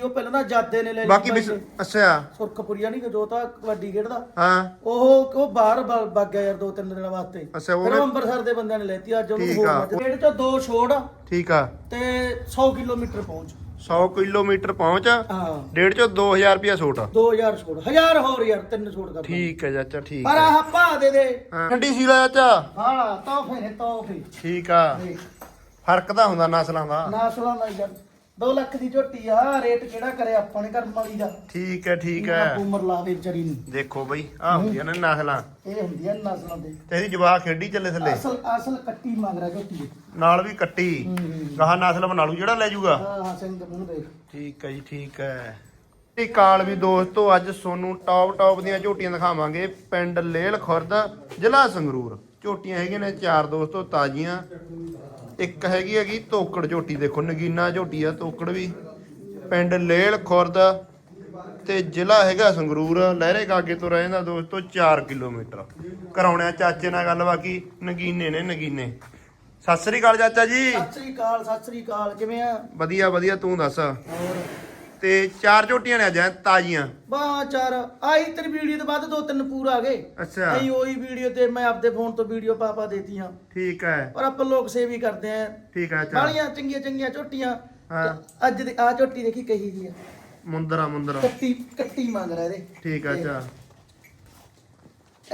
ਉਹ ਪਹਿਲਾਂ ਤਾਂ ਜਾਦੇ ਨੇ ਲੈ ਲਈ ਬਾਕੀ ਵੀ ਨੇ। ਅੱਛਾ। ਸੁਰਖਪੁਰੀਆ ਨਹੀਂ ਜੋ ਤਾਂ ਕਬੱਡੀ ਖੇਡਦਾ। ਹਾਂ। ਉਹ ਉਹ ਬਾਹਰ ਬ- ਵਗ ਗਿਆ ਯਾਰ ਦੋ ਤਿੰਨ ਦਿਨਾਂ ਵਾਸਤੇ। ਅੱਛਾ, ਉਹ ਫਿਰ ਵੀ- ਅੰਮ੍ਰਿਤਸਰ ਦੇ ਬੰਦਿਆਂ ਨੇ ਲੈਤੀ ਅੱਜ ਉਹਨੂੰ ਠੀਕ ਹੋਰ ਆ। ਮੱਝ ਖੇਡ ਚ ਦੋ ਛੋੜ ਠੀਕ ਆ। ਤੇ 100 ਕਿਲੋਮੀਟਰ ਪਹੁੰਚ। 100 ਕਿਲੋਮੀਟਰ ਪਹੁੰਚ ਹਾਂ। ਡੇਢ ਚੋਂ 2000 ਰੁਪਿਆ ਛੋਟ 2000 ਛੋੜ। 1000 ਹੋਰ ਯਾਰ ਤਿੰਨ ਛੋੜ ਕਰ ਠੀਕ ਹੈ ਚਾਚਾ ਠੀਕ ਪਰ ਹੈ ਆਹ ਭਾ ਦੇ ਦੇ। ਹਾਂ। ਠੰਡੀ ਸੀ ਲਾ ਚਾਚਾ। ਹਾਂ ਤੋਹਫੇ ਨੇ ਤੋਹਫੇ। ਠੀਕ ਆ। ਦੇਖ। ਫ਼ਰਕ ਤਾਂ ਹੁੰਦਾ ਨਸਲਾਂ ਦਾ। ਨਾਸਲਾਂ ਦਾ ਯਾਰ। 2 ਲੱਖ ਦੀ ਝੋਟੀ ਆ ਰੇਟ ਕਿਹੜਾ ਕਰੇ ਆਪਾਂ ਨੇ ਕਰਮ ਵਾਲੀ ਦਾ? ਠੀਕ ਹੈ ਠੀਕ ਹੈ। ਉਮਰ ਲਾਵੇ ਵਿਚਾਰੀ ਨੂੰ। ਦੇਖੋ ਬਈ ਆ ਹੁੰਦੀਆਂ ਨੇ ਨਸਲਾਂ। ਇਹ ਹੁੰਦੀਆਂ ਨੇ ਨਸਲਾਂ ਦੇ। ਤੇ ਇਹਦੀ ਖੇਡੀ ਚੱਲੇ ਥੱਲੇ। ਅਸਲ ਅਸਲ ਕੱਟੀ ਮੰਗ ਰਿਹਾ ਝੋਟੀ ਦੀ। ਨਾਲ ਵੀ ਕੱਟੀ। ਗਾਹਾਂ ਨਸਲ ਬਣਾ ਲੂ ਜਿਹੜਾ ਲੈ ਜਾਊਗਾ। ਹਾਂ ਹਾਂ ਸਿੰਘ ਦੇ ਮੂੰਹ ਦੇਖ। ਠੀਕ ਹੈ ਜੀ ਠੀਕ ਹੈ। ਇਹ ਕਾਲ ਵੀ ਦੋਸਤੋ ਅੱਜ ਸੋਨੂੰ ਟੌਪ ਟੌਪ ਦੀਆਂ ਝੋਟੀਆਂ ਦਿਖਾਵਾਂਗੇ। ਪਿੰਡ ਲੇਲ ਖੁਰਦ ਜ਼ਿਲ੍ਹਾ ਸੰਗਰੂਰ। ਝੋਟੀਆਂ ਹੈਗੀਆਂ ਨੇ ਚਾਰ ਦੋਸਤੋ ਤਾਜ਼ੀਆਂ। ਇੱਕ ਹੈਗੀ ਹੈਗੀ ਤੋਕੜ ਝੋਟੀ ਦੇਖੋ ਨਗੀਨਾ ਝੋਟੀ ਆ ਤੋਕੜ ਵੀ। ਪਿੰਡ ਲੇਲ ਖੁਰਦ ਤੇ ਜ਼ਿਲ੍ਹਾ ਹੈਗਾ ਸੰਗਰੂਰ ਲਹਿਰੇ ਕਾਗੇ ਤੋਂ ਰਹਿੰਦਾ ਦੋਸਤੋ 4 ਕਿਲੋਮੀਟਰ। ਕਰਾਉਣਿਆ ਚਾਚੇ ਨਾਲ ਗੱਲ ਬਾਕੀ ਨਗੀਨੇ ਨੇ ਨਗੀਨੇ। ਸਤਿ ਸ੍ਰੀ ਅਕਾਲ ਚਾਚਾ ਜੀ। ਸਤਿ ਸ੍ਰੀ ਅਕਾਲ ਸਤਿ ਸ੍ਰੀ ਅਕਾਲ ਕਿਵੇਂ ਆ? ਵਧੀਆ ਵਧੀਆ ਤੂੰ ਦੱਸ? ਹੋਰ? ਤੇ ਚਾਰ ਝੋਟੀਆਂ ਨੇ ਅੱਜ ਐਂ ਤਾਜ਼ੀਆਂ। ਬਾ ਚਾਰ ਆਈ ਤੇਰੀ ਵੀਡੀਓ ਤੋਂ ਬਾਅਦ ਦੋ ਤਿੰਨ ਪੂਰ ਆ ਗਏ। ਅੱਛਾ। ਆਈ ਉਹੀ ਵੀਡੀਓ ਤੇ ਮੈਂ ਆਪਦੇ ਫੋਨ ਤੋਂ ਵੀਡੀਓ ਪਾਪਾ ਦੇਤੀਆਂ। ਠੀਕ ਹੈ। ਪਰ ਆਪਾਂ ਲੋਕ ਸੇਵ ਕਰਦੇ ਆ ਠੀਕ ਹੈ ਅੱਛਾ। ਬਾਲੀਆਂ ਚੰਗੀਆਂ ਚੰਗੀਆਂ ਝੋਟੀਆਂ ਹਾਂ। ਤੇ ਅੱਜ ਦੀ ਆ ਝੋਟੀ ਦੇਖੀ ਕਹੀ ਜੀ ਆ। ਮੁੰਦਰਾ ਮੁੰਦਰਾ। ਕੱਟੀ ਕੱਟੀ ਮੰਗ ਰਿਹਾ ਇਹਦੇ। ਠੀਕ ਹੈ ਅੱਛਾ।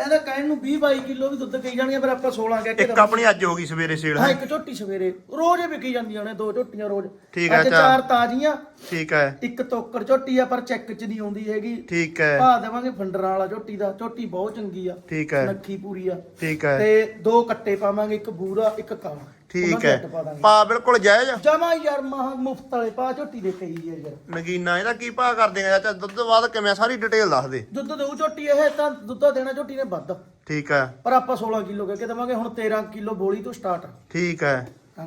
ਇਹਦਾ ਕਹਿਣ ਨੂੰ 20 22 ਕਿਲੋ ਵੀ ਦੁੱਧ ਕਹੀ ਜਾਣਗੇ ਪਰ ਆਪਾਂ 16 ਕਹਿ ਕੇ ਇੱਕ ਆਪਣੀ ਅੱਜ ਹੋ ਗਈ ਸਵੇਰੇ ਸੇਲ ਹਾਂ ਹੈ? ਇੱਕ ਝੋਟੀ ਸਵੇਰੇ। ਰੋਜ਼ ਹੀ ਵਿਕੀ ਜਾਂਦੀਆਂ ਨੇ ਦੋ ਝੋਟੀਆਂ ਰੋਜ਼। ਠੀਕ ਹੈ, ਅੱਜ ਅੱਛਾ। ਚਾਰ ਤਾਜ਼ੀਆਂ। ਠੀਕ ਹੈ। ਇੱਕ ਤੋਕੜ ਝੋਟੀ ਆ ਪਰ ਚੈੱਕ ਚ ਨਹੀਂ ਆਉਂਦੀ ਹੈਗੀ। ਠੀਕ ਹੈ। ਪਾ ਦੇਵਾਂਗੇ ਫੰਡਰਾਂ ਵਾਲਾ ਝੋਟੀ ਦਾ। ਝੋਟੀ ਬਹੁਤ ਚੰਗੀ ਆ। ਠੀਕ ਹੈ। ਨੱਖੀ ਪੂਰੀ ਆ। ਠੀਕ ਹੈ। ਤੇ ਦੋ ਕੱਟੇ ਪਾਵਾਂਗੇ ਇੱਕ ਬੂਰਾ ਇੱਕ ਕਾਲਾ। ਠੀਕ ਹੈ। ਪਾ ਬਿਲਕੁਲ ਜਾਇਜ਼ ਆ। ਜਮਾ ਯਾਰ ਮਹਾ ਮੁਫਤ ਵਾਲੇ ਪਾ ਝੋਟੀ ਦੇ ਕਹੀ ਹੈ ਯਾਰ ਨਗੀਨਾ ਇਹਦਾ ਕੀ ਭਾਅ ਕਰਦੇ ਆ? ਚਾਚਾ ਦੁੱਧ ਬਾਅਦ ਕਿਵੇਂ ਆ? ਸਾਰੀ ਡਿਟੇਲ ਦੱਸ ਦੇ। ਦੁੱਧ ਦੇਊ ਝੋਟੀ ਇਹ ਤਾਂ ਦੁੱਧ ਦੇਣਾ ਝੋਟੀ ਨੇ ਵੱਧ। ਠੀਕ ਹੈ। ਪਰ ਆਪਾਂ 16 ਕਿਲੋ ਕਹਿ ਕੇ ਦੇਵਾਂਗੇ ਹੁਣ 13 ਕਿਲੋ ਬੋਲੀ ਤੋਂ ਸਟਾਰਟ ਠੀਕ ਹੈ। ਹਾਂ।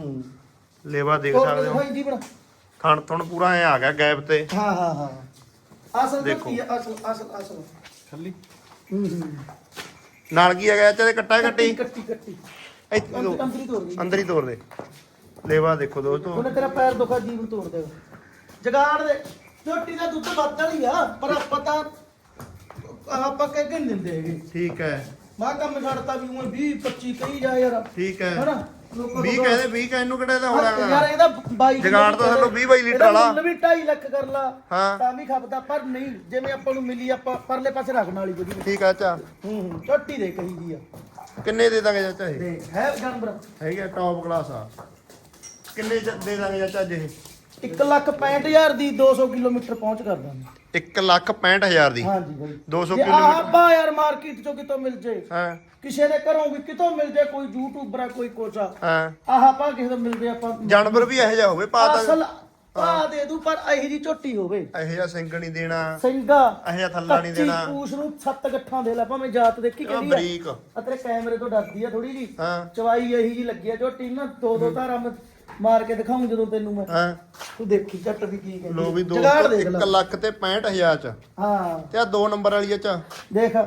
ਲੇਵਾ ਦੇਖ ਸਕਦੇ ਹੋ। ਦਿਖਾਈ ਦੀ ਬਣਾ। ਥਣ ਥਣ ਪੂਰਾ ਐ ਆ ਗਿਆ ਗੈਪ ਤੇ। ਹਾਂ ਹਾਂ ਹਾਂ। ਅਸਲ ਦੇਖੋ। ਝੋਟੀ ਆ, ਅਸਲ ਅਸਲ ਅਸਲ। ਥੱਲੀ। ਹੂੰ ਹੂੰ। ਨਾਲ ਕੀ ਹੈਗਾ ਚਾਚਾ? ਕੱਟਾ। ਕੱਟੀ ਕੱਟੀ ਕੱਟੀ। ਇੱਥੇ ਦੋ। ਅੰਦਰ ਹੀ ਤੋੜ ਗਈ ਅੰਦਰ ਹੀ ਤੋੜ ਦੇ। ਲੇਵਾ ਦੇਖੋ ਦੋਸਤੋ ਉਹਨੇ ਤੇਰਾ ਪੈਰ ਦੁਖਾ ਜੀਵਨ ਤੋੜ ਦੇਗਾ ਜਗਾੜ ਦੇ। ਝੋਟੀ ਦਾ ਦੁੱਧ ਵੱਧਣ ਹੀ ਆ ਪਰ ਆਪਾਂ ਤਾਂ ਆਪਾਂ ਕਹਿ ਕੇ ਨਹੀਂ ਦਿੰਦੇ ਹੈਗੇ? ਠੀਕ ਹੈ। ਮਾ ਕੰਮ ਛੱਡਤਾ ਵੀ ਉਹ 20 25 ਕਹੀ ਜਾ ਯਾਰ। ਠੀਕ ਹੈ। ਹੈਨਾ? ਲੋਕਾਂ 20 ਕਹਿੰਦੇ 20 ਕਹਿ ਇਹਨੂੰ ਕਿਹੜਾ ਇਹਦਾ ਹੋਣਾ ਯਾਰ ਇਹਦਾ 22 ਜਗਾੜ ਤਾਂ ਸਾਨੂੰ 20 22 ਲੀਟਰ ਵਾਲਾ। ਵੀ 2.5 ਲੱਖ ਕਰ ਲਾ। ਹਾਂ। ਤਾਂ ਵੀ ਖਪਦਾ ਪਰ ਨਹੀਂ ਜਿਵੇਂ ਆਪਾਂ ਨੂੰ ਮਿਲੀ ਆਪਾਂ ਪਰਲੇ ਪਾਸੇ ਰੱਖਣ ਵਾਲੀ ਵਧੀਆ। ਠੀਕ ਆ ਅੱਛਾ। ਹੂੰ ਹੂੰ ਝੋਟੀ ਦੇ ਕਹੀ ਦੀ ਆ। ਕਿੰਨੇ ਦੇ ਦਾਂਗੇ ਚਾਚਾ ਇਹ? ਦੇ ਹੈ ਜਾਨਵਰ ਹੈਗਾ ਟੌਪ ਕਲਾਸ ਆ। ਕਿੰਨੇ ਚ ਦੇ ਦਾਂਗੇ ਚਾਚਾ ਇਹ? 1 ਲੱਖ 65000 ਦੀ 200 ਕਿਲੋਮੀਟਰ ਪਹੁੰਚ ਕਰ ਦਾਂਗੇ। 1 ਲੱਖ 65000 ਦੀ। ਹਾਂਜੀ ਬਾਈ 200 ਜੇ ਕਿਲੋਮੀਟਰ। ਆਪਾਂ ਯਾਰ ਮਾਰਕੀਟ ਚੋਂ ਕਿਤੋਂ ਮਿਲ ਜੇ ਹਾਂ। ਕਿਸੇ ਦੇ ਘਰੋਂ ਵੀ ਕਿਤੋਂ ਮਿਲ ਜੇ ਕੋਈ ਯੂਟਿਊਬਰ ਆ ਕੋਈ ਕੋਚਾ ਹਾਂ। ਆਹ ਆਪਾਂ ਕਿਸੇ ਤੋਂ ਮਿਲਦੇ ਆਪਾਂ। ਜਾਨਵਰ ਵੀ ਇਹੋ ਜਿਹਾ ਹੋਵੇ ਪਾ ਤਾਂ ਅਸਲ ਆ ਦੇ ਦੂ ਪਰ ਇਹੋ ਜੀ ਝੋਟੀ ਹੋਵੇ। ਇਹੋ ਜਿਹਾ ਸਿੰਘ ਨਹੀਂ ਦੇਣਾ। ਸਿੰਘਾ ਇਹੋ ਜਿਹਾ ਥੱਲਾ ਨਹੀਂ ਕੱਚੀ ਦੇਣਾ। ਪੂਛ ਨੂੰ ਸੱਤ ਗੱਠਾਂ ਦੇ ਲਾ ਭਾਵੇਂ ਜਾਤ ਦੇਖੀ ਕਿਹੜੀ ਆ। ਬਰੀਕ। ਆ ਤੇਰੇ ਕੈਮਰੇ ਤੋਂ ਡਰਦੀ ਆ ਥੋੜੀ ਜੀ ਹਾਂ। ਚਵਾਈ ਇਹੀ ਜੀ ਲੱਗੀ ਆ ਝੋਟੀ ਨੂੰ ਨਾ ਦੋ ਦੋ ਧਾਰਾਂ ਮੈਂ ਮਾਰ ਕੇ ਦਿਖਾਉਂ ਜਦੋਂ ਤੈਨੂੰ ਮੈਂ। ਹਾਂ। ਤੂੰ ਦੇਖੀ ਝੱਟ ਵੀ ਕੀ ਕਹਿੰਦੀ। ਲੋ ਵੀ ਦੋ ਜਗਾੜ ਦੇਖ ਲੈ। 1 ਲੱਖ ਤੇ 65000 ਚ। ਹਾਂ। ਤੇ ਆ ਦੋ ਨੰਬਰ ਵਾਲੀ ਆ ਚਾ। ਦੇਖ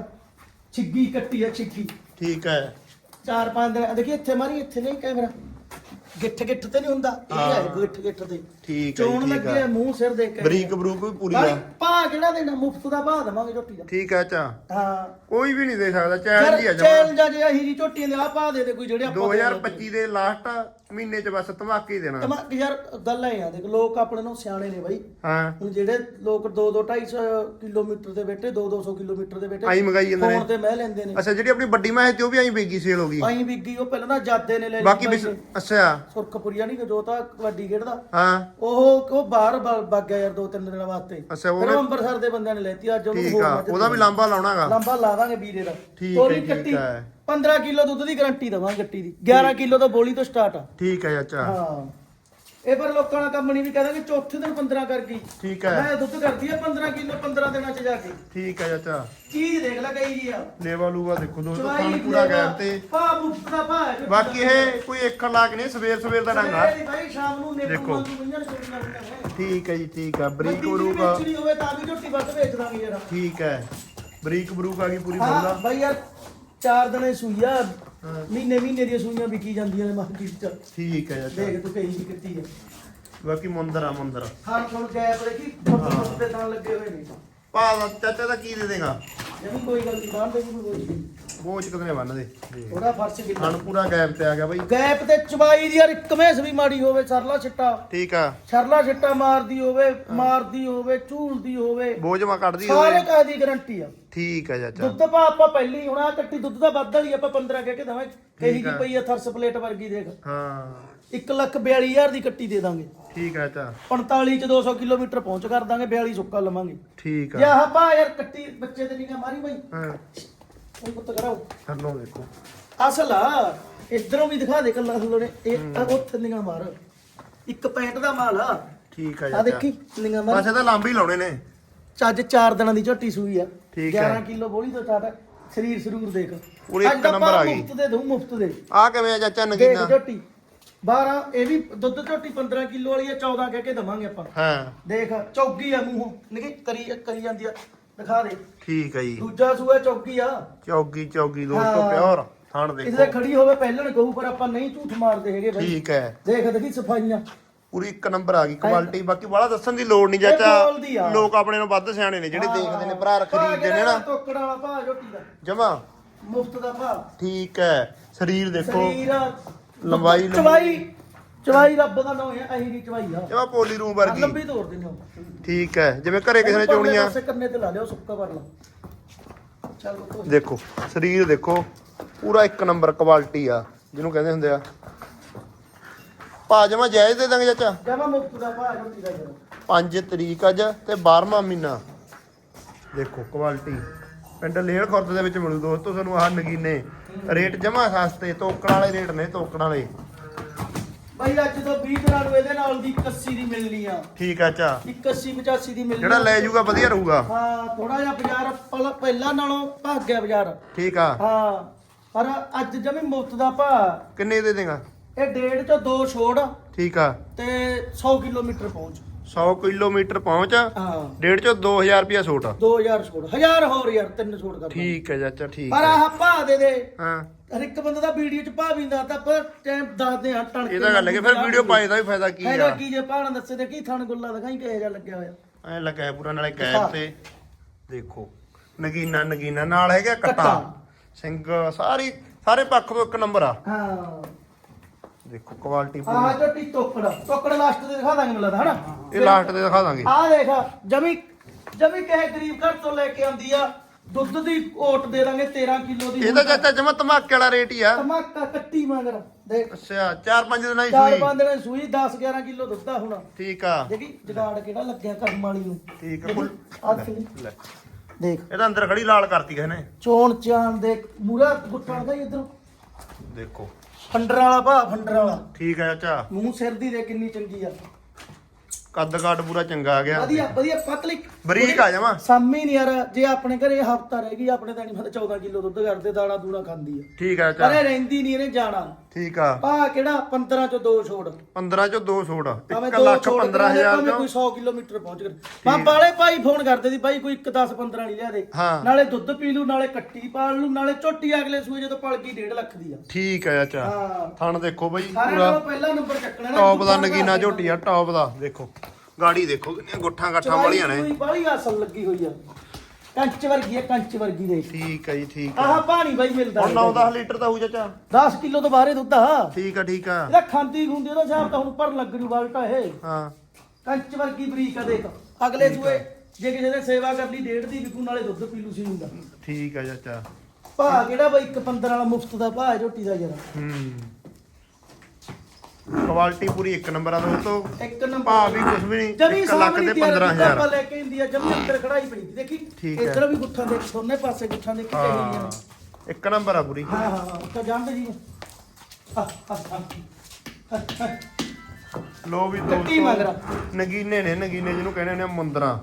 ਛਿੱਗੀ ਕੱਟੀ ਆ ਛਿੱਗੀ। ਠੀਕ ਹੈ। ਚਾਰ ਪੰਜ ਦਿਨ ਦੇਖੀ ਇੱਥੇ ਮਾਰੀ ਇੱਥੇ ਨਹੀਂ ਕੈਮਰਾ ਗਿੱਠ ਗਿੱਠ ਤੇ ਨਹੀਂ ਹੁੰਦਾ। ਇਹ ਹੈ ਗਿੱਠ ਗਿੱਠ ਤੇ। ਠੀਕ ਹੈ ਚੋਣ ਲੱਗੇ ਹੈ। ਮੂੰਹ ਸਿਰ ਦੇ ਕੇ। ਬਰੀਕ ਬਰੂਕ ਵੀ ਪੂਰੀ ਆ। ਭਾ ਕਿਹੜਾ ਦੇਣਾ? ਮੁਫਤ ਦਾ ਭਾ ਦੇਵਾਂਗੇ ਝੋਟੀ ਦਾ। ਠੀਕ ਹੈ ਚਾ ਹਾਂ। ਕੋਈ ਵੀ ਨਹੀਂ ਦੇ ਸਕਦਾ ਚੈਲੰਜ ਹੀ ਆ ਚੈਲੰਜ ਆ ਜੇ ਅਹੀ ਜੀ ਝੋਟੀਆਂ ਦੇ ਆ ਭਾ ਦੇ ਦੇ ਕੋਈ ਜਿਹੜੇ ਆਪਾਂ 2025 ਦੇ ਲਾਸਟ ਮਹੀਨੇ ਚ ਬਸ ਧਮਾਕੇ ਹੀ ਦੇਣਾ। ਤਮਾ ਯਾਰ ਗੱਲ ਐ ਆ ਦੇਖ ਲੋਕ ਆਪਣੇ ਨੂੰ ਸਿਆਣੇ ਨੇ ਬਾਈ। ਹਾਂ। ਹੁਣ ਜਿਹੜੇ ਲੋਕ 2 2 250 ਕਿਲੋਮੀਟਰ ਦੇ ਬੈਠੇ 2 200 ਕਿਲੋਮੀਟਰ ਦੇ ਬੈਠੇ ਆਈ ਮੰਗਾਈ ਜਾਂਦੇ ਨੇ। ਫੋਨ ਤੇ ਮਹਿ ਲੈਂਦੇ ਨੇ। ਅੱਛਾ ਜਿਹੜੀ ਆਪਣੀ ਵੱਡੀ ਮੈਂ ਤੇ ਉਹ ਵੀ ਆਈ ਵੇਗੀ ਸੇਲ ਹੋ ਗਈ। ਆਈ ਵਿਗੀ ਉਹ ਪਹਿਲਾਂ ਤਾਂ ਜਾਦੇ ਨੇ ਲੈ ਲਈ ਬਾਕੀ। ਅੱਛਾ। ਸੁਰਖਪੁਰੀਆ ਨਹੀਂ ਜੋ ਤਾਂ ਕਬੱਡੀ ਖੇਡਦਾ। ਹਾਂ। ਉਹ ਉਹ ਬਾਹਰ ਵਗ ਗਿਆ ਯਾਰ ਦੋ ਤਿੰਨ ਦਿਨਾਂ ਵਾਸਤੇ। ਅੱਛਾ ਉਹ ਅੰਮ੍ਰਿਤਸਰ ਦੇ ਬੰਦਿਆਂ ਨੇ ਲੈਤੀ ਅੱਜ ਉਹਨੂੰ ਹੋਰ ਉਹਦਾ ਵੀ ਲਾਂਬਾ ਲਾਉਣਾਗਾ ਲੰਬਾ ਲਾ ਦਾਂਗੇ ਵੀਰੇ ਦਾ। ਠੀਕ ਹੈ, ਠੀਕ ਹੈ। 15 ਕਿਲੋ ਦੁੱਧ ਦੀ ਗਾਰੰਟੀ ਦਵਾਂ ਗੱਟੀ ਦੀ। 11 ਕਿਲੋ ਤੋਂ ਬੋਲੀ ਤੋਂ ਸਟਾਰਟ ਆ। ਠੀਕ ਹੈ ਚਾਚਾ। ਹਾਂ। ਇਹ ਪਰ ਲੋਕਾਂ ਦਾ ਕੰਮ ਨਹੀਂ ਵੀ ਕਹਿੰਦਾ ਕਿ ਚੌਥੇ ਦਿਨ 15 ਕਰ ਗਈ ਠੀਕ ਹੈ। ਮੈਂ ਦੁੱਧ ਕਰਦੀ ਆ 15 ਕਿਲੋ 15 ਦਿਨਾਂ ਚ ਜਾ ਕੇ। ਠੀਕ ਹੈ ਚਾਚਾ। ਚੀਜ਼ ਦੇਖ ਲੈ ਕਈ ਜੀ ਆ। ਲੇਵਾ ਲੂਵਾ ਦੇਖੋ ਦੋਸਤੋ ਤੁਹਾਨੂੰ ਪੂਰਾ ਗੈਪ ਤੇ। ਪਾ ਮੁਫਤ ਦਾ ਪਾ ਹੈ। ਬਾਕੀ ਇਹ ਕੋਈ ਇੱਕ ਲੱਖ ਨਹੀਂ ਸਵੇਰ ਸਵੇਰ ਦਾ ਡੰਗਾ ਇਹ ਭਾਈ ਸ਼ਾਮ ਨੂੰ ਨੇਪੂ ਦੇਖੋ। ਵਾਂਗੂ ਬੰਨਣ ਛੋੜੀਆਂ ਹੁੰਦੀਆਂ ਨੇ ਠੀਕ ਹੈ ਜੀ ਠੀਕ ਆ। ਬਰੀਕ ਬਰੂਕ ਵੇਚਣੀ ਹੋਵੇ ਤਾਂ ਵੀ ਝੋਟੀ ਵੱਧ ਵੇਚ ਦਾਂਗੇ ਯਾਰ ਠੀਕ ਹੈ। ਬਰੀਕ ਬਰੂਕ ਆ ਗਈ ਪੂਰੀ ਹਾਂ ਬਾਈ ਯਾਰ ਚਾਰ ਦਿਨੇ ਸੂਈਆ ਮਹੀਨੇ ਮਹੀਨੇ ਦੀਆਂ ਸੂਈਆਂ ਵਿਕੀ ਜਾਂਦੀਆਂ ਨੇ ਮਾਰਕੀਟ ਚ। ਠੀਕ ਹੈ ਚਾਚਾ ਦੇਖ ਤੂੰ ਕਹੀ ਕਿੱਤੀ ਹੈ। ਬਾਕੀ ਮੁੰਦਰ ਆ ਮੁੰਦਰ। ਖਾਣ ਖੋਲ ਗੈਪ ਦੇਖੀ ਫੁੱਟ ਤੇ ਤਾਂ ਲੱਗੇ ਹੋਏ ਨੇ। ਭਾ ਦਾ ਚਾਚਾ ਦਾ ਕੀ ਦੇ ਦੇਗਾ? ਜਮੀ ਕੋਈ ਗੱਲ ਨਹੀਂ ਬਾਹਰ ਦੇ ਵੀ ਕੋਈ ਬੋਝ ਕਿਤਨੇ ਬੰਨਦੇ ਥੋੜਾ ਫਰਸ਼ ਵੀ ਹਣ ਪੂਰਾ ਗੈਪ ਤੇ ਆ ਗਿਆ ਬਾਈ। ਗੈਪ ਤੇ ਚਬਾਈ ਦੀ ਯਾਰ ਇੱਕ ਮੈਸ ਵੀ ਮਾੜੀ ਹੋਵੇ ਸਰਲਾ ਛਿੱਟਾ। ਠੀਕ ਆ। ਸਰਲਾ ਛਿੱਟਾ ਮਾਰਦੀ ਹੋਵੇ ਮਾਰਦੀ ਹੋਵੇ ਝੂਲਦੀ ਹੋਵੇ। ਬੋਝ ਮਾ ਕੱਢਦੀ ਸਾਰੇ ਹੋਵੇ ਕਾਹ ਦੀ ਗਾਰੰਟੀ ਆ। ਠੀਕ ਆ ਚਾਚਾ। ਦੁੱਧ ਪਾ ਆਪਾਂ ਪਹਿਲੀ ਹੁਣ ਆ ਕੱਟੀ ਦੁੱਧ ਦਾ ਵੱਧ ਵਾਲੀ ਆਪਾਂ 15 ਕਹਿ ਕੇ ਦਵਾਂ। ਕਹੀ ਠੀਕ ਆ। ਪਈ ਆ ਥਰਸ ਪਲੇਟ ਵਰਗੀ ਦੇਖ। ਹਾਂ। 1 ਲੱਖ 42000 ਦੀ ਕੱਟੀ ਦੇ ਦਾਂਗੇ। ਠੀਕ ਆ ਚਾਚਾ 45 ਚ 200 ਕਿਲੋਮੀਟਰ ਪਹੁੰਚ ਕਰ ਦਾਂਗੇ 42 ਸੁੱਕਾ ਲਵਾਂਗੇ। ਠੀਕ ਯਾ ਆ ਹਾਂ ਪਾ ਯਾਰ ਕੱਟੀ ਬੱਚੇ ਤੇ ਨਿਗਾ ਮਾਰੀ ਬਾਈ। ਹਾਂ। ਉਹ ਪੁੱਤ ਕਰਾਓ। ਥੱਲੋਂ ਦੇਖੋ। ਅਸਲ ਆ ਇਧਰੋਂ ਵੀ ਦਿਖਾ ਦੇ ਕੱਲਾ ਥੱਲੋਂ ਨੇ। ਇਹ ਆ ਉੱਥੇ ਨਿਗਾ ਮਾਰ। ਇੱਕ ਪੈਂਟ ਦਾ ਮਾਲ ਆ। ਠੀਕ ਆ ਆ ਦੇਖੀ ਨਿਗਾ ਮਾਰ। ਇਹ ਤਾਂ ਲਾਂਬੀ ਹੀ ਲਾਉਣੇ ਨੇ। ਚੱਜ 4 ਦਿਨਾਂ ਦੀ ਝੋਟੀ ਸੂਈ ਆ। ਠੀਕ 11 ਹੈ। ਕਿਲੋ ਬੋਲੀ ਤੋਂ ਚਾਟ ਸਰੀਰ ਸਰੂਰ ਦੇਖ। ਪੂਰੀ ਇੱਕ ਨੰਬਰ ਆ ਗਈ। ਮੁਫਤ ਦੇ ਦਊ ਮੁਫਤ ਦੇ। ਆ ਕਿਵੇਂ ਆ ਚਾਚਾ ਦੇਖ ਨਗੀਨਾ ਝੋਟੀ। 12 ਇਹ ਵੀ ਦੁੱਧ ਝੋਟੀ 15 ਕਿਲੋ ਵਾਲੀ ਆ 14 ਕਹਿ ਕੇ ਦਵਾਂਗੇ ਆਪਾਂ। ਹਾਂ। ਦੇਖ ਚੌਗੀ ਆ ਮੂੰਹੋਂ। ਨਿਕੇ ਕਰੀ ਕਰੀ ਜਾਂਦੀ ਆ। ਦਿਖਾ ਦੇ। ਠੀਕ ਆ ਜੀ। ਦੂਜਾ ਸੂਆ ਚੌਗੀ ਆ। ਚੌਗੀ ਚੌਗੀ ਦੋਸਤੋ ਹਾਂ। ਪਿਓਰ। ਥਣ ਇਹਦੇ ਦੇਖੋ ਖੜੀ ਹੋਵੇ ਪਹਿਲਣ ਕਹੂ ਪਰ ਆਪਾਂ ਨਹੀਂ ਝੂਠ ਮਾਰਦੇ ਹੈਗੇ ਬਾਈ। ਠੀਕ ਹੈ। ਦੇਖ ਦੇਖੀ ਸਫਾਈਆਂ। ਪੂਰੀ ਇੱਕ ਨੰਬਰ ਆ ਗਈ ਕੁਆਲਿਟੀ। ਬਾਕੀ ਬੜਾ ਦੱਸਣ ਦੀ ਲੋੜ ਨਹੀਂ ਬੋਲਦੀ ਚਾਚਾ। ਆ। ਲੋਕ ਆਪਣੇ ਨੂੰ ਵੱਧ ਸਿਆਣੇ ਨੇ ਜਿਹੜੇ ਦੇਖਦੇ ਨੇ ਭਰਾ ਖਰੀਦਦੇ ਨੇ ਨਾ। ਟੋਕੜ ਵਾਲਾ ਭਾ ਝੋਟੀ ਦਾ। ਜਮਾ। ਮੁਫਤ ਦਾ ਭਾ। ਠੀਕ ਹੈ। ਸਰੀਰ ਦੇਖੋ। ਸਰੀਰ ਲੰਬਾਈ ਲੰਬੀ। ਚਵਾਈ ਚਵਾਈ ਰੱਬ ਦਾ ਨਾਮ ਹੈ ਅਹੀ ਦੀ ਚਵਾਈ ਆ। ਜਮਾ ਪੋਲੀ ਰੂਮ ਆਹ ਵਰਗੀ ਲੰਬੀ ਤੋੜ ਦਿੰਦੇ ਹੋ। ਠੀਕ ਹੈ ਜਿਵੇਂ ਘਰੇ ਕਿਸੇ ਨੇ ਚੋਣੀਆਂ। ਪਾਸੇ ਕੰਨੇ ਤੇ ਲਾ ਲਿਓ ਸੁੱਕਾ ਕਰ ਲਾ ਚੱਲ ਦੇਖੋ ਸਰੀਰ ਦੇਖੋ ਪੂਰਾ ਇੱਕ ਨੰਬਰ ਕੁਆਲਿਟੀ ਆ ਜਿਹਨੂੰ ਕਹਿੰਦੇ ਹੁੰਦੇ ਆ। ਭਾ ਜਮਾ ਜਾਇਜ਼ ਦੇ ਦਾਂਗੇ ਚਾਚਾ। ਜਮਾ ਮੁਫਤ ਦਾ ਭਾ ਝੋਟੀ ਦਾ 5 ਤਰੀਕ ਅੱਜ ਤੇ 12ਵਾਂ ਮਹੀਨਾ। ਦੇਖੋ ਕੁਆਲਿਟੀ। ਪਿੰਡ ਲੇਲ ਖੁਰਦ ਦੇ ਵਿੱਚ ਮਿਲੂ ਦੋਸਤੋ ਤੁਹਾਨੂੰ ਆਹ ਨਗੀਨੇ ਰੇਟ ਜਮਾ ਸਸਤੇ ਤੋਕੜਾਂ ਵਾਲੇ ਰੇਟ ਨੇ ਤੋਕੜਾਂ ਵਾਲੇ। ਬਾਈ ਅੱਜ ਤੋਂ 20 ਦਿਨਾਂ ਨੂੰ ਇਹਦੇ ਨਾਲ ਦੀ 81 ਦੀ ਮਿਲਣੀ ਆ। ਠੀਕ ਆ ਚਾ 81 85 ਦੀ ਮਿਲਣੀ ਜਿਹੜਾ। ਲੈ ਜਾਊਗਾ ਵਧੀਆ ਰਹੂਗਾ। ਹਾਂ ਥੋੜਾ ਜਿਹਾ ਬਾਜ਼ਾਰ ਪਹਿਲਾਂ- ਨਾਲੋਂ ਭੱਗ ਗਿਆ ਬਾਜ਼ਾਰ। ਠੀਕ ਆ। ਹਾਂ ਪਰ ਅੱਜ ਜਮੀ ਮੁਫਤ ਦਾ ਭਾ ਕਿੰਨੇ ਦੇ ਦੇਗਾ? ਇਹ ਡੇਢ ਚੋਂ ਦੋ ਛੋੜ। ਠੀਕ ਆ। ਤੇ 100 ਕਿਲੋਮੀਟਰ ਪਹੁੰਚ। 100 ਕਿਲੋਮੀਟਰ ਪਹੁੰਚ ਹਾਂ। ਡੇਢ ਚੋਂ 2000 ਰੁਪਿਆ ਛੋਟ 2000 ਛੋੜ 1000 ਹੋਰ ਯਾਰ ਤਿੰਨ ਕਰ ਠੀਕ ਹੈ ਚਾਚਾ ਠੀਕ ਪਰ ਹੈ। ਆਹ ਭਾ ਦੇ ਦੇ। ਹਾਂ। ਹਰ ਇੱਕ ਬੰਦੇ ਦਾ ਵੀਡੀਓ ਚ ਭਾ ਵਿੰਦਾ ਤਾਂ ਪਰ ਟਾਈਮ ਦੱਸਦੇ ਆ ਟਣ ਇਹ ਤਾਂ ਗੱਲ ਹੈ ਕਿ ਫਿਰ ਵੀਡੀਓ ਪਾਏ ਦਾ ਵੀ ਫਾਇਦਾ ਕੀ ਫਾਇਦਾ ਆ? ਕੀ ਜੇ ਭਾਣਾ ਦੱਸੇ ਤੇ ਕੀ ਥਣ ਗੁੱਲਾ ਦਿਖਾਈ ਕਿਹੋ ਜਿਹਾ ਲੱਗਿਆ ਹੋਇਆ। ਐ ਲੱਗਾ ਹੈ ਪੂਰਾ ਨਾਲੇ ਕੈਪ ਤੇ। ਦੇਖੋ ਨਗੀਨਾ ਨਗੀਨਾ ਨਾਲ ਹੈਗਾ ਕੱਟਾ। ਸਿੰਘ ਸਾਰੀ ਸਾਰੇ ਪੱਖ ਤੋਂ ਇੱਕ ਨੰਬਰ ਆ। ਹਾਂ। ਦੇਖੋ ਕੁਆਲਿਟੀ ਪੂਰੀ। ਆਹ ਝੋਟੀ ਟੋਕੜ ਟੋਕੜ ਲਾਸਟ ਤੇ ਦਿਖਾ ਦਾਂਗੇ ਮੈਨੂੰ ਲੱਗਦਾ ਹਨਾ? ਇਹ ਲਾਸਟ ਤੇ ਦਿਖਾ ਦਾਂਗੇ। ਆਹ ਦੇਖ ਜਮੀ ਜਮੀ ਕਹੇ ਗਰੀਬ ਘਰ ਤੋਂ ਲੈ ਕੇ ਆਂਦੀ ਆ ਦੁੱਧ ਦੀ ਓਟ ਦੇ ਦਾਂਗੇ 13 ਕਿਲੋ ਦੀ। ਇਹ ਤਾਂ ਚਾਚਾ ਜਮਾ ਧਮਾਕੇ ਵਾਲਾ ਰੇਟ ਹੀ ਆ। ਧਮਾਕਾ ਕੱਟੀ ਮਗਰ ਦੇਖ। ਅੱਛਾ 4-5 ਦਿਨਾਂ ਦੀ ਚਾਰ ਸੂਈ। ਪੰਜ ਦਿਨ ਸੂਈ 10 11 ਕਿਲੋ ਦੁੱਧ ਆ ਹੁਣ। ਠੀਕ ਆ। ਦੇਖੀ ਜਗਾੜ ਕਿਹੜਾ ਲੱਗਿਆ ਕਰਮ ਵਾਲੀ ਨੂੰ। ਠੀਕ ਆ ਫੁੱਲ ਆਹ। ਲੈ। ਦੇਖ। ਇਹਦਾ ਅੰਦਰ ਖੜੀ ਲਾਲ ਕਰਤੀ ਕਿਸ ਨੇ ਚੋਣ ਚਾਣ ਦੇਖ ਮੂਰਾ ਗੁੱਟਣ ਦਾ ਇਧਰ। ਦੇਖੋ। ਫੰਡਰ ਵਾਲਾ ਭਾ ਫੰਡਰ ਵਾਲਾ। ਠੀਕ ਆ ਚਾਚਾ ਮੂੰਹ ਸਿਰ ਦੀ ਦੇ ਕਿੰਨੀ ਚੰਗੀ ਆ। ਕੱਦ ਕਾਟ ਪੂਰਾ ਚੰਗਾ ਆ ਗਿਆ। ਵਧੀਆ ਵਧੀਆ ਪਤਲੀ ਬਰੀਕ ਆ ਜਾਵਾਂ। ਸਾਮੀ ਨਹੀਂ ਯਾਰ ਜੇ ਆਪਣੇ ਘਰੇ ਹਫਤਾ ਰਹਿ ਗਈ ਆਪਣੇ ਤਾਂ ਨਹੀਂ ਪਤਾ 14 ਕਿਲੋ ਦੁੱਧ ਕਰਦੇ ਦਾਣਾ ਦੂਣਾ ਖਾਂਦੀ ਆ। ਠੀਕ ਆ ਪਰ ਚਾਚਾ ਇਹ ਰਹਿੰਦੀ ਨਹੀਂ ਇਹਨੇ ਜਾਣਾ। ਠੀਕ ਆ। ਭਾ ਕਿਹੜਾ 15 ਚੋਂ ਦੋ ਛੋੜ। 15 ਚੋਂ 2 ਛੋੜ। ਭਾਵੇਂ 1 ਦੋ ਲੱਖ ਛੋੜ 15000 ਭਾਵੇਂ ਕੋਈ 100 ਕਿਲੋਮੀਟਰ ਪਹੁੰਚ ਕਰ। ਮੈਂ ਬਾਲੇ ਭਾਈ ਫੋਨ ਕਰਦੇ ਸੀ ਭਾਈ ਕੋਈ 1 10 15 ਨਹੀਂ ਲਿਆ ਦੇ। ਨਾਲੇ ਦੁੱਧ ਪੀ ਲੂ ਨਾਲੇ ਕੱਟੀ ਪਾਲ ਲੂ ਨਾਲੇ ਝੋਟੀ ਅਗਲੇ ਸੂਏ ਜਦੋਂ ਪਲ ਗਈ 1.5 ਲੱਖ ਦੀ ਆ। ਠੀਕ ਆ ਚਾਚਾ ਥਣ ਦੇਖੋ ਬਈ ਪੂਰਾ ਪਹਿਲਾ ਨੰਬਰ ਚੱਕਣਾ ਟੌਪ ਦਾ ਨਗੀਨਾ ਝੋਟੀ ਆ ਟੌਪ ਦਾ ਦੇਖੋ। ਗਾੜੀ ਦੇਖੋ ਕਿੰਨੀਆਂ ਗੁੱਠਾਂ ਗੱਠਾਂ ਵਾਲੀਆਂ ਨੇ। ਚਵਾਈ ਬੜੀ ਅਸਲ ਲੱਗੀ ਹੋਈ ਆ। ਕੰਚ ਵਰਗੀ ਆ ਕੰਚ ਵਰਗੀ ਦੇ ਠੀਕ ਆ ਜੀ ਠੀਕ ਆ। ਆਹ ਪਾਣੀ ਬਾਈ ਮਿਲਦਾ ਹੁਣ 9-10 ਲੀਟਰ ਦਾ ਹੋਊ ਚਾਚਾ। 10 ਕਿਲੋ ਤੋਂ ਬਾਹਰੇ ਦੁੱਧ ਆ। ਠੀਕ ਆ ਠੀਕ ਆ। ਇਹਦਾ ਖਾਂਦੀ ਖੁੰਦੀ ਉਹਦਾ ਹਿਸਾਬ ਤਾਂ ਹੁਣ ਪਰ ਲੱਗ ਜੂ ਬਾਲਟਾ ਇਹ। ਹਾਂ। ਕੰਚ ਵਰਗੀ ਬਰੀਕ ਆ ਦੇਖ। ਅਗਲੇ ਸੂਏ ਜੇ ਕਿਸੇ ਨੇ ਸੇਵਾ ਕਰ ਲਈ ਡੇਢ ਦੀ ਵਿਕੂ ਨਾਲੇ ਦੁੱਧ ਪੀ ਲੂ ਸੀ ਹੁੰਦਾ ਠੀਕ ਆ ਚਾਚਾ। ਭਾ ਕਿਹੜਾ ਬਈ ਇੱਕ 15 ਵਾਲਾ ਮੁਫਤ ਦਾ ਭਾ ਝੋਟੀ ਦਾ ਜਰਾ ਹੂੰ। ਕੁਆਲਿਟੀ ਪੂਰੀ ਇੱਕ ਨੰਬਰ ਆ ਦੋਸਤੋ। ਇੱਕ ਨੰਬਰ ਭਾ ਵੀ ਕੁਝ ਵੀ ਨਹੀਂ ਜਮੀ 1 ਲੱਖ ਤੇ 15000 ਆਪਾਂ ਲੈ ਕੇ ਇੰਡੀਆ ਜਮੀ ਅੰਦਰ ਖੜਾਈ ਪਈ ਦੇਖੀ। ਇੱਧਰ ਵੀ ਗੁੱਠਾਂ ਦੇਖ ਦੋਨੇ ਪਾਸੇ ਗੁੱਠਾਂ ਦੇਖੀ ਹਾਂ ਚਾਹੀਦੀਆਂ ਇੱਕ ਨੰਬਰ ਆ ਪੂਰੀ। ਹਾਂ ਹਾਂ ਤਾਂ ਜਾਣਦੇ ਜੀ। ਲੋ ਵੀ। ਦੋਸਤੋ ਨਗੀਨੇ ਨੇ ਨਗੀਨੇ ਜਿਹਨੂੰ ਕਹਿੰਦੇ ਨੇ ਮੁੰਦਰਾ।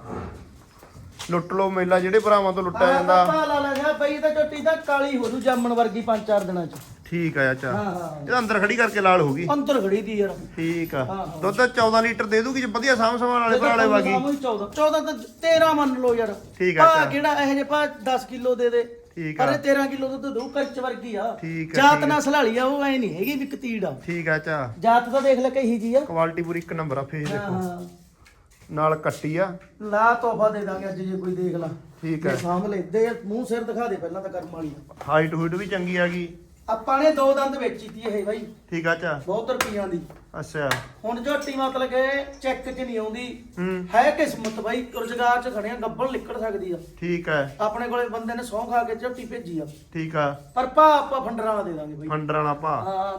ਲੁੱਟ ਲੋ ਮੇਲਾ ਜਿਹੜੇ ਭਰਾਵਾਂ ਤੋਂ ਲੁੱਟਿਆ ਜਾਂਦਾ। ਪਾ ਲਾ ਲਾ ਜਾ ਬਈ ਤਾਂ ਝੋਟੀ ਤਾਂ ਕਾਲੀ ਹੋ ਜੂ ਜਾਮਣ ਵਰਗੀ ਪੰਜ ਚਾਰ ਦਿਨਾਂ ਚ। ਠੀਕ ਆ ਚਾਚਾ ਹਾਂ ਹਾਂ ਇਹਦਾ ਅੰਦਰ ਖੜੀ ਕਰਕੇ ਲਾਲ ਹੋ ਗਈ। ਅੰਦਰ ਖੜੀ ਦੀ ਯਾਰ। ਠੀਕ ਆ। ਹਾਂ, ਹਾਂ। ਦੁੱਧ 14 ਲੀਟਰ ਦੇ ਦੂਗੀ ਜੇ ਵਧੀਆ ਸਾਂਭ ਸੰਭਾਲ ਵਾਲੇ ਭਰਾਲੇ ਵਾਗੀ 14 14 ਤਾਂ 13 ਮੰਨ ਲਓ ਯਾਰ। ਠੀਕ ਆ, ਭਾ ਅੱਛਾ। ਕਿਹੜਾ ਇਹ ਜੇ ਭਾ 10 ਕਿਲੋ ਦੇ ਦੇ। ਠੀਕ ਪਰ ਆ। ਇਹ 13 ਕਿਲੋ ਦੁੱਧ ਦੂ ਕੱਚ ਵਰਗੀ ਆ। ਠੀਕ ਆ, ਜਾਤ ਠੀਕ। ਆ। ਨਸਲ ਵਾਲੀ ਆ ਉਹ ਐ ਨਹੀਂ ਹੈਗੀ ਵੀ ਕਤੀੜ ਆ। ਠੀਕ ਆ ਚਾ ਜਾਤ ਤਾਂ ਦੇਖ ਲੈ ਕਹੀ ਜੀ ਆ। ਕੁਆਲਿਟੀ ਪੂਰੀ ਇੱਕ ਨੰਬਰ ਆ ਹਾਂ ਦੇਖੋ। ਹਾਂ। ਨਾਲ ਕੱਟੀ ਆ। ਲਾ ਤੋਹਫਾ ਦੇ ਦਾਂਗੇ ਅੱਜ ਜੇ ਕੋਈ ਦੇਖ ਲਾ। ਠੀਕ ਜੇ ਸਾਂਭ ਲੈ। ਦੇ ਮੂੰਹ ਸਿਰ ਦਿਖਾ ਦੇ ਪਹਿਲਾਂ ਤਾਂ ਕਰਮ ਵਾਲੀ ਹਾਈਟ ਹੂਟ ਵੀ ਚੰਗੀ ਆ ਗਈ। ਆਪਾਂ ਨੇ ਦੋ ਦੰਦ ਵੇਚੀ ਤੀ ਇਹ ਬਾਈ। ਠੀਕ ਆ ਚਾ ਬਹੁਤ ਰੁਪਈਆਂ ਦੀ। ਅੱਛਾ। ਹੁਣ ਝੋਟੀ ਮਤਲਬ ਕਿ ਚੈੱਕ 'ਚ ਨਹੀਂ ਆਉਂਦੀ। ਹੂੰ। ਕਿਸਮਤ ਬਾਈ ਰੁਜ਼ਗਾਰ 'ਚ ਖੜਿਆ ਗੱਬਲ ਨਿਕਲ ਸਕਦੀ ਆ। ਠੀਕ ਹੈ ਆਪਣੇ ਕੋਲੇ ਬੰਦੇ ਨੇ ਸੌਂ ਖਾ ਕੇ ਝੋਟੀ ਭੇਜੀ ਆ। ਠੀਕ ਆ। ਪਰ ਭਾ ਆਪਾਂ ਫੰਡਰਾਂ ਦੇ ਦਾਂਗੇ ਬਾਈ। ਫੰਡਰਾਂ ਭਾ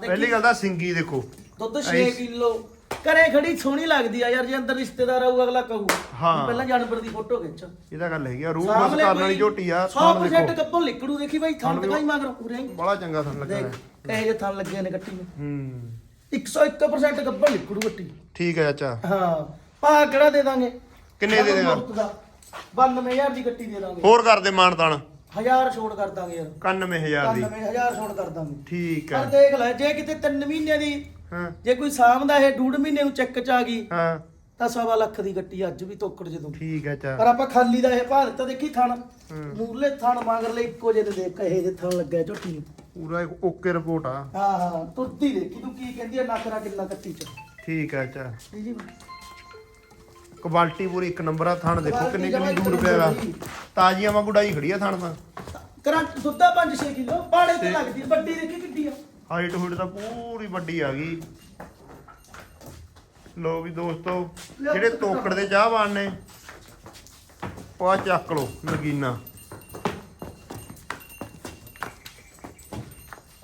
ਪਹਿਲੀ ਗੱਲ ਤਾਂ ਸਿੰਗੀ ਦੇਖੋ। ਦੁੱਧ 6 ਕਿਲੋ ਘਰੇ ਖੜੀ ਸੋਹਣੀ ਲੱਗਦੀ ਆ ਯਾਰ ਜੇ ਅੰਦਰ ਰਿਸ਼ਤੇਦਾਰ ਆਊ ਅਗਲਾ ਕਹੂ ਹਾਂ। ਪਹਿਲਾਂ ਜਾਨਵਰ ਦੀ ਫੋਟੋ ਖਿੱਚ। ਇਹਦਾ ਗੱਲ ਹੈਗੀ ਆ ਰੂਹ ਬਸ ਕਰਨ ਵਾਲੀ ਝੋਟੀ ਆ 100% ਦੇਖੋ। ਗੱਬਲ ਨਿਕੜੂ ਦੇਖੀ ਬਾਈ ਥਣ ਥਣ ਦਿਖਾਈ ਮਗਰ। ਪੂਰੇ ਬੜਾ ਚੰਗਾ ਥਣ ਲੱਗਾ ਦੇਖ ਇਹ ਜੇ ਥਣ ਲੱਗੇ ਨੇ ਕੱਟੀ ਨੂੰ ਹੂੰ। 101% ਗੱਬਲ ਨਿਕੜੂ ਕੱਟੀ ਠੀਕ ਹੈ ਚਾਚਾ ਹਾਂ ਭਾ ਕਿਹੜਾ ਦੇ ਦਾਂਗੇ? ਕਿੰਨੇ ਦੇ ਦੇਗਾ? ਮੁਫ਼ਤ ਦਾ। 92000 ਦੀ ਗੱਟੀ ਦੇ ਦਾਂਗੇ। ਹੋਰ ਕਰਦੇ ਮਾਨਤਾਨ ਹਜ਼ਾਰ ਛੋੜ ਕਰ ਦਾਂਗੇ ਯਾਰ। 91000 ਦੀ। 99000 ਛੋੜ ਕਰ ਦਾਂਗੇ। ਠੀਕ ਪਰ ਹੈ ਦੇਖ ਲੈ ਜੇ ਕਿਤੇ 3 ਮਹੀਨੇ ਦੀ ਹਾਂ। ਜੇ ਕੋਈ ਸਾਂਭਦਾ ਇਹ ਡੂਢ ਮਹੀਨੇ ਨੂੰ ਚੈੱਕ ਚ ਆ ਗਈ ਹਾਂ। ਤਾਂ ਸਵਾ ਲੱਖ ਦੀ ਗੱਟੀ ਅੱਜ ਵੀ ਤੋਕੜ ਜਦੋਂ। ਠੀਕ ਹੈ ਚਾ ਪਰ ਆਪਾਂ ਖਾਲੀ ਦਾ ਇਹ ਭਾਅ ਦਿੱਤਾ ਦੇਖੀ ਥਣ। ਮੂਰਲੇ ਥਣ ਮਗਰਲੇ ਇੱਕੋ ਜਿਹੇ ਦੇ ਇਹ ਜੇ ਥਣ ਲੱਗਿਆ ਝੋਟੀ ਨੂੰ। ਪੂਰਾ ਇੱਕ ਓਕੇ ਰਿਪੋਰਟ ਆ। ਹਾਂ ਹਾਂ ਤੁਰਦੀ ਦੇਖੀ ਤੂੰ ਕੀ ਕਹਿੰਦੀ ਆ ਨਖਰਾ ਕਿੰਨਾ ਕੱਟੀ ਚ। ਠੀਕ ਹੈ ਚਾ ਜੀ ਜੀ। ਕੁਆਲਿਟੀ ਪੂਰੀ ਇੱਕ ਨੰਬਰ ਆ ਥਣ ਦੇਖੋ ਕਿੰਨੀ ਕਿੰਨੀ ਦੂਰ ਪਿਆ ਵਾ। ਤਾਜ਼ੀਆਂ ਵਾਂਗੂ ਡਾਈ ਖੜੀ ਆ ਥਣ ਤਾਂ। ਕਰੰਟ ਦੁੱਧਾ 5-6 ਕਿਲੋ ਪਾੜੇ ਤੇ ਲੱਗਦੀ ਵੱਡੀ ਦੇਖੀ ਕਿੱਡੀ ਆ। ਹਾਈਟ ਹੁਈਟ ਤਾਂ ਪੂਰੀ ਵੱਡੀ ਆ ਗਈ। ਲੋ ਵੀ ਦੋਸਤੋ ਜਿਹੜੇ ਤੋਕੜ ਦੇ ਚਾਹਵਾਨ ਨੇ ਆਹ ਚੱਕ ਲੋ ਨਗੀਨਾ।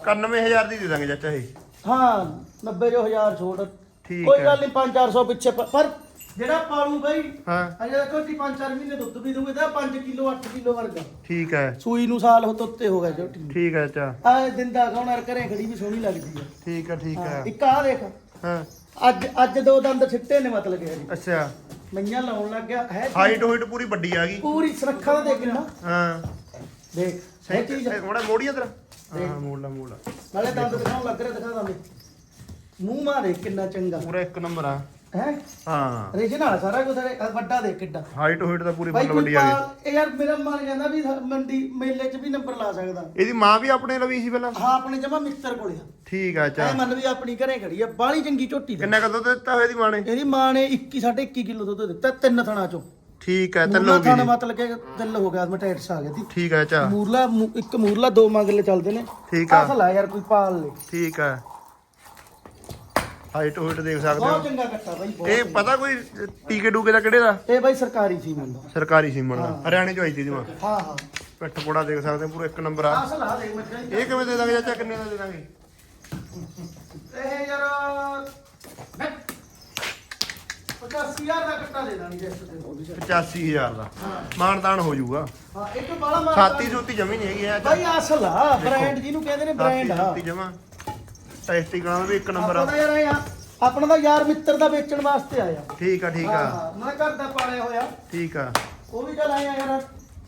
91000 ਦੀ ਦੇ ਦਾਂਗੇ ਚਾਚਾ ਇਹ। ਹਾਂ 90 ਜੋ ਹਜ਼ਾਰ ਛੋੜ ਠੀਕ ਕੋਈ ਹੈ। ਗੱਲ ਨਹੀਂ 5-400 ਪਿੱਛੇ ਪ- ਪਰ ਜਿਹੜਾ ਪਾਲੂ ਬਾਈ ਹਾਂ। ਅਜੇ ਦੇਖੋ ਕਿ 5-4 ਮਹੀਨੇ ਦੁੱਧ ਵੀ ਦੂਗੇ ਤਾਂ 5 ਕਿਲੋ 8 ਕਿਲੋ ਵਰਗਾ। ਠੀਕ ਹੈ। ਸੂਈ ਨੂੰ ਸਾਲ ਹੋ ਤੋਂ ਉੱਤੇ ਹੋ ਗਿਆ ਝੋਟੀ ਠੀਕ ਹੈ ਚਾ ਆ ਦਿੰਦਾ ਕੌਣ ਘਰੇ ਖੜੀ ਵੀ ਸੋਹਣੀ ਲੱਗਦੀ ਆ। ਠੀਕ ਹੈ ਠੀਕ ਹਾਂ, ਹੈ ਇੱਕ ਆ ਦੇਖ। ਹਾਂ। ਅੱਜ ਅੱਜ ਦੋ ਦੰਦ ਛਿੱਟੇ ਨੇ ਮਤਲਬ ਕਿ ਹਜੇ। ਅੱਛਾ। ਮਈਆਂ ਲਾਉਣ ਲੱਗ ਗਿਆ। ਹੈ ਹਾਈਟ ਹੁਈਟ ਪੂਰੀ ਵੱਡੀ ਆ ਗਈ। ਪੂਰੀ ਸੁਰੱਖਿਆ ਦਾ ਦੇਖ ਨਾ। ਹਾਂ। ਦੇਖ ਸਹੀ ਚੀਜ਼। ਥੋੜਾ ਮੋੜੀਆ ਤੇਰਾ। ਹਾਂ ਮੋੜਲਾ ਮੋੜਲਾ ਨਾਲੇ ਦੰਦ ਦਿਖਾਉਣ ਲੱਗ ਰਿਹਾ ਦਿਖਾ ਦਾਂਗੇ। ਮੂੰਹ ਮਾ ਦੇਖ ਕਿੰਨਾ ਚੰਗਾ। ਪੂਰਾ ਇੱਕ ਨੰਬਰ ਆ। ਹੈ? ਹਾਂ। ਰੀਜਨਲ ਸਾਰਾ ਕੁਝ ਵੱਡਾ ਦੇਖ ਕਿੱਡਾ। ਹਾਈਟ ਹੁਈਟ ਤਾਂ ਪੂਰੀ ਫੁੱਲ ਕੋਈ ਵੱਡੀ ਆ ਗਈ ਪਾ- ਇਹ ਯਾਰ ਮੇਰਾ ਮਨ ਕਹਿੰਦਾ ਵੀ ਹ- ਮੰਡੀ ਮੇਲੇ 'ਚ ਵੀ ਨੰਬਰ ਲਾ ਸਕਦਾ। ਇਹਦੀ ਮਾਂ ਵੀ ਆਪਣੇ ਲਵੀ ਸੀ ਪਹਿਲਾਂ? ਹਾਂ ਆਪਣੇ ਜਮਾ ਮਿੱਤਰ ਕੋਲੇ ਆ। ਠੀਕ ਆ ਚਾ ਐ ਮੰਨ ਵੀ ਆਪਣੀ ਘਰੇ ਖੜੀ ਆ ਬਾਹਲੀ ਚੰਗੀ ਝੋਟੀ ਦੀ। ਕਿੰਨਾ ਕਦੋਂ ਦਿੱਤਾ ਹੋਇਆ ਇਹਦੀ ਮਾਂ ਨੇ? ਇਹਦੀ ਮਾਂ ਨੇ 21 ਸਾਢੇ 21 ਕਿਲੋ ਦੁੱਧ ਦਿੱਤਾ ਤਿੰਨ ਥਣਾ ਚੋਂ। ਠੀਕ ਹੈ ਮੂਰਲਾ ਤੈਨੂੰ ਥਣ ਵੀ ਮਤਲਬ ਕਿ ਦਿਲ ਹੋ ਗਿਆ ਮਟੈਟਸ ਆ ਗਿਆ ਦੀ ਠੀਕ ਹੈ ਚਾ ਮੂਰਲਾ ਮੂ- ਇੱਕ ਮੂਰਲਾ ਦੋ ਮਗਰਲੇ ਚੱਲਦੇ ਨੇ। ਠੀਕ ਆ। ਅਸਲ ਆ ਯਾਰ ਕੋਈ ਪਾਲ ਲੈ। ਠੀਕ ਹੈ ਹਾਈਟ ਹੁਈਟ ਦੇਖ ਸਕਦੇ ਬਹੁਤ ਹੋ। ਚੰਗਾ ਕੱਟਾ ਬਾਈ ਬਹੁਤ ਇਹ। ਪਤਾ ਕੋਈ ਟੀਕੇ ਟੂਕੇ ਦਾ ਕਿਹੜੇ ਦਾ? ਇਹ ਬਾਈ ਸਰਕਾਰੀ ਸੀ ਮੈਨੂੰ ਸਰਕਾਰੀ ਸੀਮਨ ਦਾ। ਹਰਿਆਣੇ ਚੋਂ ਆਈ ਸੀ ਇਹਦੀ ਮਾਂ ਹਾਂ ਹਾਂ। ਪਿੱਠ ਪੋੜਾ ਦੇਖ ਸਕਦੇ ਹੋ ਪੂਰਾ ਇੱਕ ਨੰਬਰ ਆ। ਅਸਲ ਆ ਦੇਖ ਮੱਝਾਂ ਦੀ। ਇਹ ਕਿਵੇਂ ਦੇ ਦਾਂਗੇ ਚਾਚਾ ਕਿੰਨੇ ਦਾ ਦੇ ਦਾਂਗੇ? ਇਹ ਯਾਰ ਮੈਂ 85000 ਦਾ ਕੱਟਾ ਦੇ ਦਾਂਗੇ ਜੈਸ ਤੇ। 85000 ਦਾ। ਹਾਂ। ਮਾਨਦਾਨ ਹੋ ਜਾਊਗਾ। ਹਾਂ ਇੱਕ ਬਾਲਾ ਮਾਰ ਛਾਤੀ ਜੂਤੀ ਜਮੀ ਨਹੀਂ ਹੈਗੀ ਆ ਬਾਈ ਅਸਲ ਆ ਬ੍ਰਾਂਡ ਜਿਹਨੂੰ ਕਹਿੰਦੇ ਨੇ ਬ੍ਰਾਂਡ ਆ। ਛਾਤੀ ਜਮਾ। ਟੈਸਟੀ ਕਰਾਂ ਵੀ ਇੱਕ ਨੰਬਰ ਆ। ਆਪਣਾ ਯਾਰ ਇਹ ਆ ਆਪਣਾ ਦਾ ਯਾਰ ਮਿੱਤਰ ਦਾ ਵੇਚਣ ਵਾਸਤੇ ਆਇਆ। ਠੀਕ ਆ ਠੀਕ ਆ। ਹਾਂ, ਮੈਂ ਘਰ ਦਾ ਪਾਲਿਆ ਹੋਇਆ। ਠੀਕ ਆ। ਉਹ ਵੀ ਚੱਲ ਆਇਆ ਯਾਰ।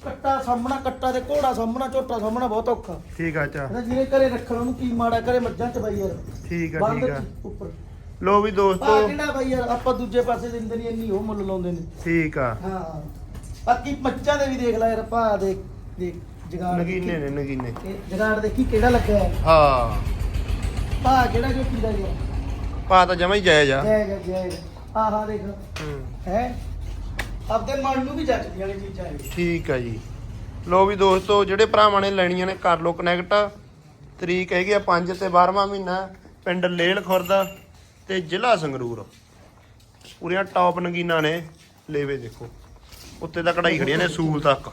ਕੱਟਾ ਸਾਹਮਣਾ ਕੱਟਾ ਤੇ ਘੋੜਾ ਸਾਹਮਣਾ ਝੋਟਾ ਸਾਹਮਣਾ ਬਹੁਤ ਔਖਾ। ਠੀਕ ਆ ਚਾ ਜਿਹਨੇ ਘਰੇ ਰੱਖਣ ਉਹਨੂੰ ਕੀ ਮਾੜਾ ਘਰੇ ਮੱਝਾਂ ਚ ਬਾਈ ਯਾਰ। ਠੀਕ ਆ ਬੰਦ ਠੀਕ ਆ। ਉੱਪਰ। ਲੋ ਵੀ ਪਾ ਦੋਸਤੋ ਕਿਹੜਾ ਬਾਈ ਯਾਰ? ਆਪਾਂ ਦੂਜੇ ਪਾਸੇ ਦਿੰਦੇ ਨਹੀਂ ਇੰਨੀ ਉਹ ਮੁੱਲ ਲਾਉਂਦੇ ਨੇ। ਠੀਕ ਆ। ਹਾਂ। ਬਾਕੀ ਮੱਝਾਂ ਦੇ ਵੀ ਦੇਖ ਲੈ ਯਾਰ ਭਾ ਦੇਖ ਦੇਖ ਜਗਾੜ ਨਗੀਨੇ ਨੇ ਨਗੀਨੇ। ਇਹ ਜਗਾੜ ਦੇਖੀ ਕਿਹੜਾ ਲੱਗਿਆ ਹੈ। ਹਾਂ। ਭਾ ਕਿਹੜਾ ਜੋ ਪੀਦਾ ਗਿਆ? ਪਾ ਤਾਂ ਜਮਾ ਹੀ ਜਾਇਜ਼ ਆ। ਜੈ ਜੈ ਜੈ ਆਹ ਹਾਂ ਦੇਖ। ਹੂੰ, ਹੈ? ਆਪਦੇ ਮਨ ਨੂੰ ਵੀ ਜੱਜਦੀਆਂ ਨੇ ਚੀਜ਼ਾਂ ਇਹ। ਠੀਕ ਆ ਜੀ। ਲੋ ਵੀ ਦੋਸਤੋ ਜਿਹੜੇ ਭਰਾਵਾਂ ਨੇ ਲੈਣੀਆਂ ਨੇ ਕਰ ਲੋ ਕਨੈਕਟ ਤਰੀਕ ਹੈਗੀ ਆ 5 ਤੇ 12ਵਾਂ ਮਹੀਨਾ ਪਿੰਡ ਲੇਲ ਖੁਰਦ ਤੇ ਜ਼ਿਲ੍ਹਾ ਸੰਗਰੂਰ। ਪੂਰੀਆਂ ਟੌਪ ਨਗੀਨਾਂ ਨੇ। ਲੇਵੇ ਦੇਖੋ। ਉੱਤੇ ਤਾਂ ਕਢਾਈ ਖੜੀਆਂ ਨੇ ਸੂਲ ਤੱਕ।